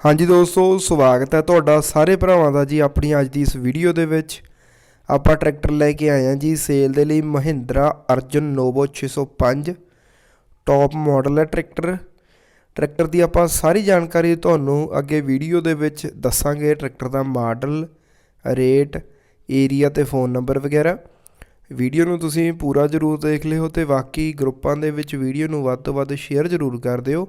ਹਾਂਜੀ ਦੋਸਤੋ, ਸਵਾਗਤ ਹੈ ਤੁਹਾਡਾ ਸਾਰੇ ਭਰਾਵਾਂ ਦਾ ਜੀ ਆਪਣੀ ਅੱਜ ਦੀ ਇਸ ਵੀਡੀਓ ਦੇ ਵਿੱਚ। ਆਪਾਂ ਟਰੈਕਟਰ ਲੈ ਕੇ ਆਏ ਹਾਂ ਜੀ, ਸੇਲ ਦੇ ਲਈ Mahindra Arjun Novo 605 top model ਹੈ ਟਰੈਕਟਰ। ਟਰੈਕਟਰ ਦੀ ਆਪਾਂ ਸਾਰੀ ਜਾਣਕਾਰੀ ਤੁਹਾਨੂੰ ਅੱਗੇ ਵੀਡੀਓ ਦੇ ਵਿੱਚ ਦੱਸਾਂਗੇ। ਟਰੈਕਟਰ ਦਾ ਮਾਡਲ, ਰੇਟ ਏਰੀਆ ਤੇ ਫੋਨ ਨੰਬਰ ਵਗੈਰਾ। ਵੀਡੀਓ ਨੂੰ ਤੁਸੀਂ ਪੂਰਾ ਜ਼ਰੂਰ ਦੇਖ ਲਿਓ ਤੇ ਬਾਕੀ ਗਰੁੱਪਾਂ ਦੇ ਵਿੱਚ ਵੀਡੀਓ ਨੂੰ ਵੱਧ ਤੋਂ ਵੱਧ ਸ਼ੇਅਰ ਜ਼ਰੂਰ ਕਰ ਦਿਓ।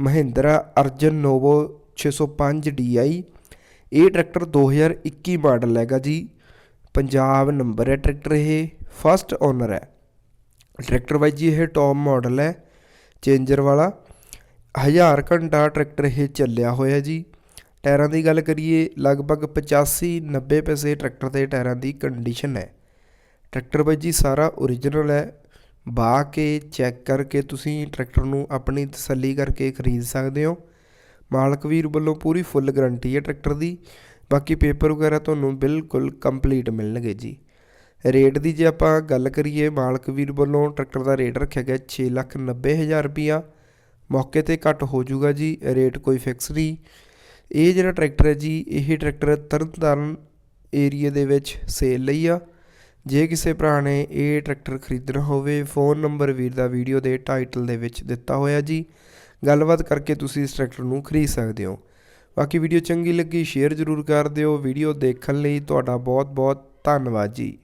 ਮਹਿੰਦਰਾ ਅਰਜਨ ਨੋਵੋ 605 DI ਇਹ ਟਰੈਕਟਰ 2021 ਮਾਡਲ ਹੈਗਾ ਜੀ। ਪੰਜਾਬ ਨੰਬਰ ਹੈ ਟਰੈਕਟਰ ਇਹ ਫਸਟ ਓਨਰ ਹੈ। ਟਰੈਕਟਰ ਬਾਈ ਜੀ, ਇਹ ਟੌਪ ਮਾਡਲ ਹੈ ਚੇਂਜਰ ਵਾਲਾ। 1000 ਘੰਟਾ ਟਰੈਕਟਰ ਇਹ ਚੱਲਿਆ ਹੋਇਆ ਜੀ। ਟਾਇਰਾਂ ਦੀ ਗੱਲ ਕਰੀਏ, ਲਗਭਗ 85 90 ਪੈਸੇ ਟਰੈਕਟਰ ਦੇ ਟਾਇਰਾਂ ਦੀ ਕੰਡੀਸ਼ਨ ਹੈ। ਟਰੈਕਟਰ ਬਾਈ ਜੀ, ਸਾਰਾ ਓਰੀਜਨਲ ਹੈ। ਬਾ ਕੇ, ਚੈੱਕ ਕਰਕੇ ਤੁਸੀਂ ਟਰੈਕਟਰ ਨੂੰ ਆਪਣੀ ਤਸੱਲੀ ਕਰਕੇ ਖਰੀਦ ਸਕਦੇ ਹੋ। ਮਾਲਕ ਵੀਰ ਵੱਲੋਂ ਪੂਰੀ ਫੁੱਲ ਗਾਰੰਟੀ ਹੈ ਟਰੈਕਟਰ ਦੀ। ਬਾਕੀ ਪੇਪਰ ਵਗੈਰਾ ਤੁਹਾਨੂੰ ਬਿਲਕੁਲ ਕੰਪਲੀਟ ਮਿਲਣਗੇ ਜੀ। ਰੇਟ ਦੀ ਜੇ ਆਪਾਂ ਗੱਲ ਕਰੀਏ, ਮਾਲਕ ਵੀਰ ਵੱਲੋਂ ਟਰੈਕਟਰ ਦਾ ਰੇਟ ਰੱਖਿਆ ਗਿਆ 690000 ਰੁਪਿਆ ਮੌਕੇ ਤੇ ਘੱਟ ਹੋ ਜਾਊਗਾ ਜੀ, ਰੇਟ ਕੋਈ ਫਿਕਸ ਨਹੀਂ। ਇਹ ਜਿਹੜਾ ਟਰੈਕਟਰ ਹੈ ਜੀ, ਇਹ ਟਰੈਕਟਰ ਤਰਨਤਾਰਨ ਏਰੀਆ ਦੇ ਵਿੱਚ ਸੇਲ ਲਈ ਆ। ਜੇ ਕਿਸੇ ਭਰਾ ਨੇ ਇਹ ਟਰੈਕਟਰ ਖਰੀਦਣਾ ਹੋਵੇ, ਫੋਨ ਨੰਬਰ ਵੀਰ ਦਾ ਵੀਡੀਓ ਦੇ ਟਾਈਟਲ ਦੇ ਵਿੱਚ ਦਿੱਤਾ ਹੋਇਆ ਜੀ। ਗੱਲਬਾਤ ਕਰਕੇ ਤੁਸੀਂ ਇਸ ਟਰੈਕਟਰ ਨੂੰ ਖਰੀਦ ਸਕਦੇ ਹੋ। ਬਾਕੀ ਵੀਡੀਓ ਚੰਗੀ ਲੱਗੀ, ਸ਼ੇਅਰ ਜ਼ਰੂਰ ਕਰ ਦਿਓ। ਵੀਡੀਓ ਦੇਖਣ ਲਈ ਤੁਹਾਡਾ ਬਹੁਤ ਬਹੁਤ ਧੰਨਵਾਦ ਜੀ।